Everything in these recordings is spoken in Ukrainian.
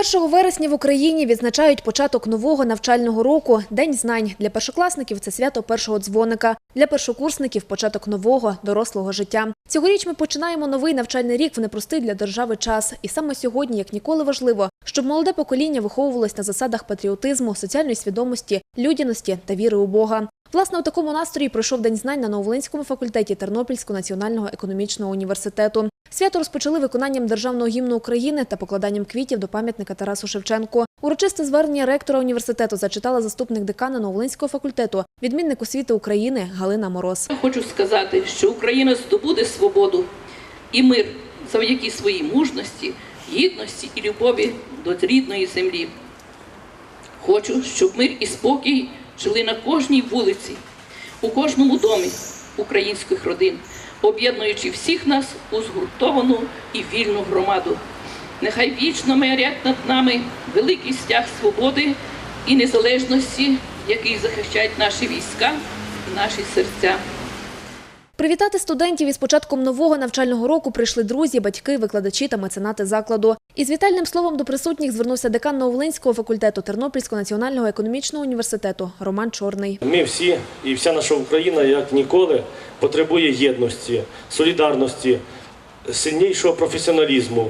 1 вересня в Україні відзначають початок нового навчального року – День знань. Для першокласників це свято першого дзвоника. Для першокурсників – початок нового, дорослого життя. Цьогоріч ми починаємо новий навчальний рік в непростий для держави час. І саме сьогодні, як ніколи важливо, щоб молоде покоління виховувалось на засадах патріотизму, соціальної свідомості, людяності та віри у Бога. Власне, у такому настрої пройшов День знань на Нововолинському факультеті Тернопільського національного економічного університету. Свято розпочали виконанням державного гімну України та покладанням квітів до пам'ятника Тарасу Шевченку. Урочисте звернення ректора університету зачитала заступник декана Новолинського факультету, відмінник освіти України Галина Мороз. Хочу сказати, що Україна здобуде свободу і мир завдяки своїй мужності, гідності і любові до рідної землі. Хочу, щоб мир і спокій жили на кожній вулиці, у кожному домі українських родин, об'єднуючи всіх нас у згуртовану і вільну громаду. Нехай вічно мерять над нами великий стяг свободи і незалежності, який захищають наші війська і наші серця. Привітати студентів із початком нового навчального року прийшли друзі, батьки, викладачі та меценати закладу. Із вітальним словом до присутніх звернувся декан Новолинського факультету Тернопільського національного економічного університету Роман Чорний. Ми всі і вся наша Україна, як ніколи, потребує єдності, солідарності, сильнішого професіоналізму.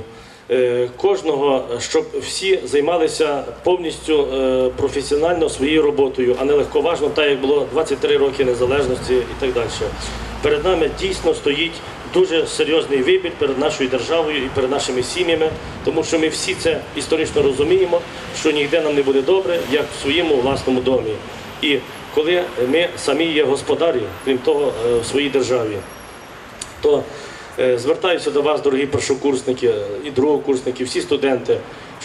е, Кожного, щоб всі займалися повністю е, професіонально своєю роботою, а не легковажно, так як було 23 роки незалежності і так далі. Перед нами дійсно стоїть дуже серйозний вибір перед нашою державою і перед нашими сім'ями, тому що ми всі це історично розуміємо, що ніде нам не буде добре, як в своєму власному домі. І коли ми самі є господарі, крім того, е, в своїй державі, то е, звертаюся до вас, дорогі першокурсники і другокурсники, всі студенти,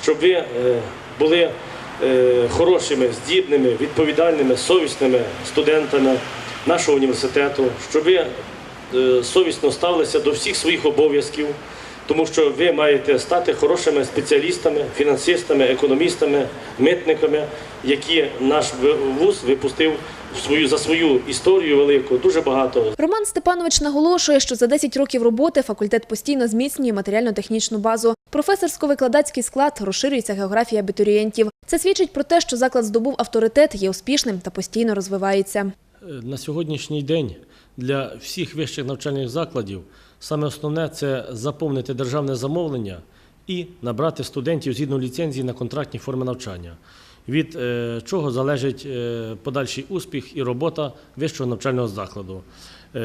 щоб ви е, були хорошими, здібними, відповідальними, совісними студентами нашого університету, щоб ви е, совісно ставилися до всіх своїх обов'язків, тому що ви маєте стати хорошими спеціалістами, фінансистами, економістами, митниками, які наш вуз випустив свою за свою історію велику дуже багато Роман Степанович наголошує, що за 10 років роботи факультет постійно зміцнює матеріально-технічну базу. Професорсько-викладацький склад розширюється географія абітурієнтів. Це свідчить про те, що заклад здобув авторитет, є успішним та постійно розвивається. На сьогоднішній день для всіх вищих навчальних закладів саме основне це заповнити державне замовлення і набрати студентів згідно ліцензії на контрактні форми навчання, від е, чого залежить е, подальший успіх і робота вищого навчального закладу. Е,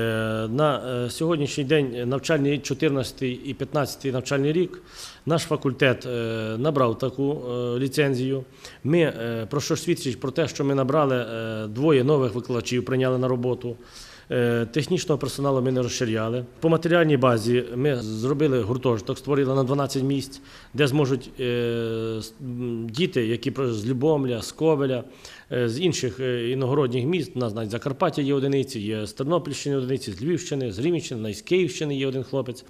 На е, сьогоднішній день навчальний 14 і 15 навчальний рік наш факультет е, набрав таку ліцензію. Ми про що свідчить про те, що ми набрали двоє нових викладачів, прийняли на роботу. Технічного персоналу ми не розширяли. По матеріальній базі ми зробили гуртожиток, створили на 12 місць, де зможуть діти, які з Любомля, з Ковеля, з інших е, іногородніх міст, у нас навіть Закарпаття є одиниці, є з Тернопільщини одиниці, з Львівщини, з Рівненщини, навіть з Київщини є один хлопець.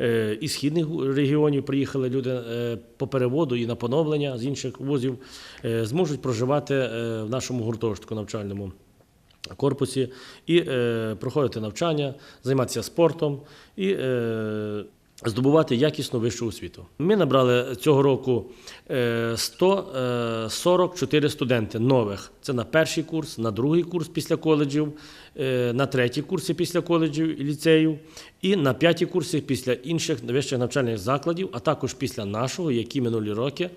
Е, Із східних регіонів приїхали люди е, по переводу і на поновлення з інших вузів, е, зможуть проживати е, в нашому гуртожитку навчальному корпусі і е, проходити навчання, займатися спортом і е, здобувати якісну вищу освіту. Ми набрали цього року е, 144 студенти нових. Це на перший курс, на другий курс після коледжів, е, на третій курси після коледжів і ліцеїв, і на п'ятій курси після інших вищих навчальних закладів, а також після нашого, які минулі роки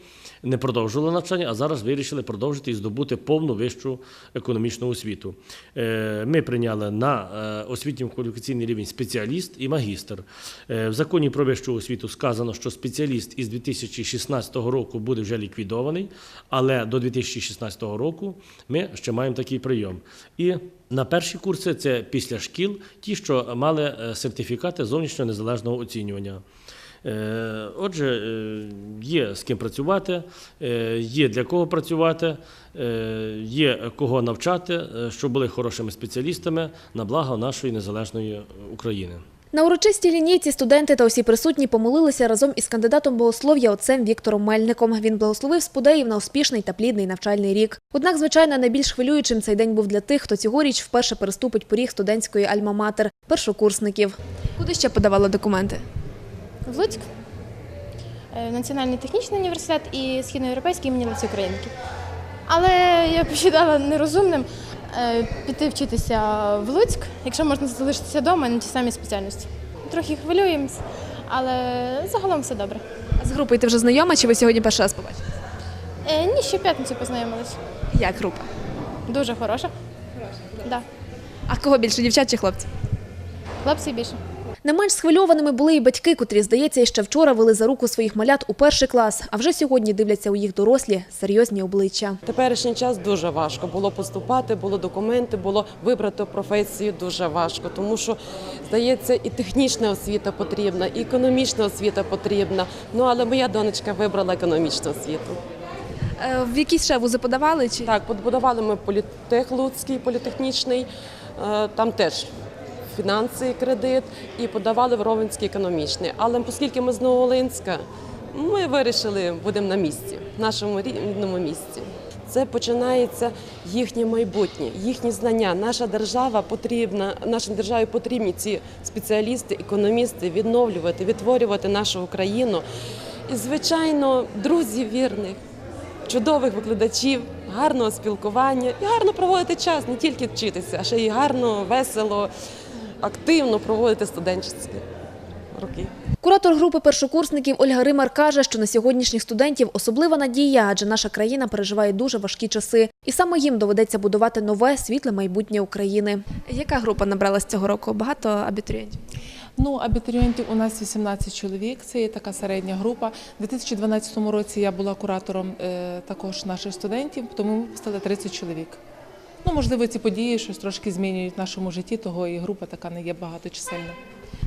не продовжували навчання, а зараз вирішили продовжити і здобути повну вищу економічну освіту. Е, Ми прийняли на е, освітньо-кваліфікаційний рівень спеціаліст і магістр. Е, В законі про вищу освіту сказано, що спеціаліст із 2016 року буде вже ліквідований, але до 2016 року ми ще маємо такий прийом. І на перші курси це після шкіл, ті, що мали е, сертифікати зовнішнього незалежного оцінювання. Е, Отже, е, є з ким працювати, є для кого працювати, є кого навчати, щоб були хорошими спеціалістами на благо нашої незалежної України. На урочистій лінійці студенти та усі присутні помолилися разом із кандидатом богослов'я отцем Віктором Мельником. Він благословив спудеїв на успішний та плідний навчальний рік. Однак, звичайно, найбільш хвилюючим цей день був для тих, хто цьогоріч вперше переступить поріг студентської альма-матер – першокурсників. Куди ще подавали документи? В Луцьк. е, Національний технічний університет і Східноєвропейський імені Лесі Українки. Але я посчитала нерозумним піти вчитися в Луцьк, якщо можна залишитися вдома на ті самі спеціальності. Трохи хвилюємось, але загалом все добре. А З групою ти вже знайома, чи ви сьогодні перший раз побачили? Е, Ні, ще в п'ятницю познайомились. Як група? Дуже хороша. Да. А кого більше, дівчат чи хлопців? Хлопці більше. Не менш схвильованими були і батьки, котрі, здається, ще вчора вели за руку своїх малят у перший клас, а вже сьогодні дивляться у їх дорослі серйозні обличчя. Теперішній час дуже важко було поступати, було документи, було вибрати професію дуже важко, тому що здається, і технічна освіта потрібна, і економічна освіта потрібна. Ну але моя донечка вибрала економічну освіту. Е, В якісь ще вузи подавали? Чи Так, побудували ми політех Луцький, політехнічний, е, там теж. Фінанси, кредит і подавали в Ровенський економічний. Але оскільки ми з Новолинська, ми вирішили, будемо на місці, в нашому рідному місці. Це починається їхнє майбутнє, їхні знання. Наша держава потрібна, нашій державі потрібні ці спеціалісти, економісти відновлювати, відтворювати нашу Україну. І, звичайно, друзів вірних, чудових викладачів, гарного спілкування і гарно проводити час, не тільки вчитися, а ще й гарно, весело, активно проводити студентські роки. Куратор групи першокурсників Ольга Римар каже, що на сьогоднішніх студентів особлива надія, адже наша країна переживає дуже важкі часи, і саме їм доведеться будувати нове світле майбутнє України. Яка група набралась цього року? Багато абітурієнтів. Ну, абітурієнтів у нас 18 чоловік, це є така середня група. У 2012 році я була куратором е, також наших студентів, тому ми стали 30 чоловік. Ну, можливо, ці події щось трошки змінюють в нашому житті, того і група така не є багаточисельна.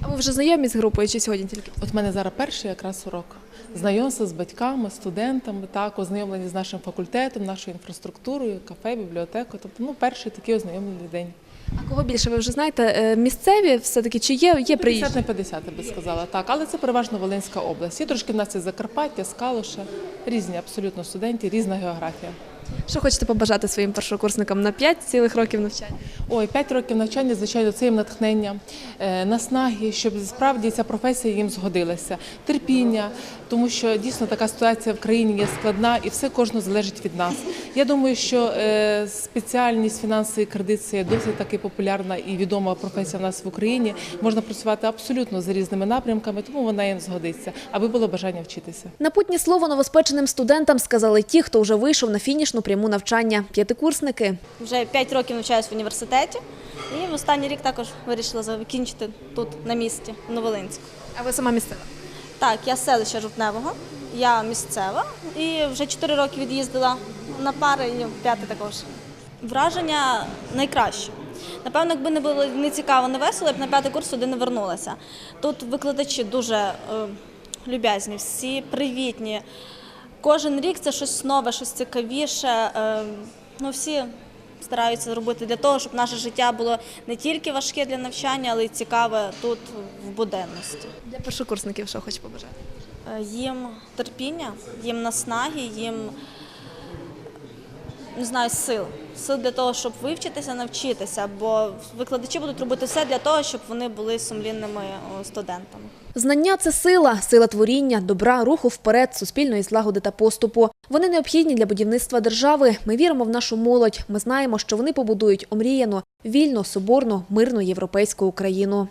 А ви вже знайомі з групою чи сьогодні тільки? От в мене зараз перший якраз урок. Знайомство з батьками, студентами, так, ознайомлені з нашим факультетом, нашою інфраструктурою, кафе, бібліотекою. Тобто, ну, перший такий ознайомлений день. А кого більше ви вже знаєте? Е, Місцеві все-таки чи є, є 50 приїжджі? на 50, я би сказала, так. Але це переважно Волинська область. Є трошки в нас і Закарпаття, Скалуша, різні абсолютно студенти, різна географія. Що хочете побажати своїм першокурсникам на 5 цілих років навчання? Ой, 5 років навчання, звичайно, це їм натхнення, е, наснаги, щоб справді ця професія їм згодилася, терпіння, тому що дійсно така ситуація в країні є складна і все кожного залежить від нас. Я думаю, що е, спеціальність фінансовий кредит це досить таки популярна і відома професія в нас в Україні. Можна працювати абсолютно за різними напрямками, тому вона їм згодиться, аби було бажання вчитися. Напутнє слово новоспеченим студентам сказали ті, хто вже вийшов на фінішну пряму навчання. П'ятикурсники. Вже 5 років навчаюсь в університеті, і в останній рік також вирішила закінчити тут на місці, в Новолинську. А ви сама місцева? Так, я з селища Жовтневого, я місцева і вже 4 роки від'їздила на пари і п'яте також. Враження найкраще. Напевно, якби не було не цікаво, не весело, я б на п'ятий курс сюди не вернулася. Тут викладачі дуже е, люб'язні, всі привітні. Кожен рік це щось нове, щось цікавіше. Е, ну, всі стараються зробити для того, щоб наше життя було не тільки важке для навчання, але й цікаве тут в буденності. Для першокурсників що хочу побажати? Е, Їм терпіння, їм наснаги, їм не знаю, сил. Сил для того, щоб вивчитися, навчитися, бо викладачі будуть робити все для того, щоб вони були сумлінними студентами. Знання це сила, сила творіння, добра, руху вперед, суспільної злагоди та поступу. Вони необхідні для будівництва держави. Ми віримо в нашу молодь. Ми знаємо, що вони побудують омріяну, вільну, соборну, мирну європейську Україну.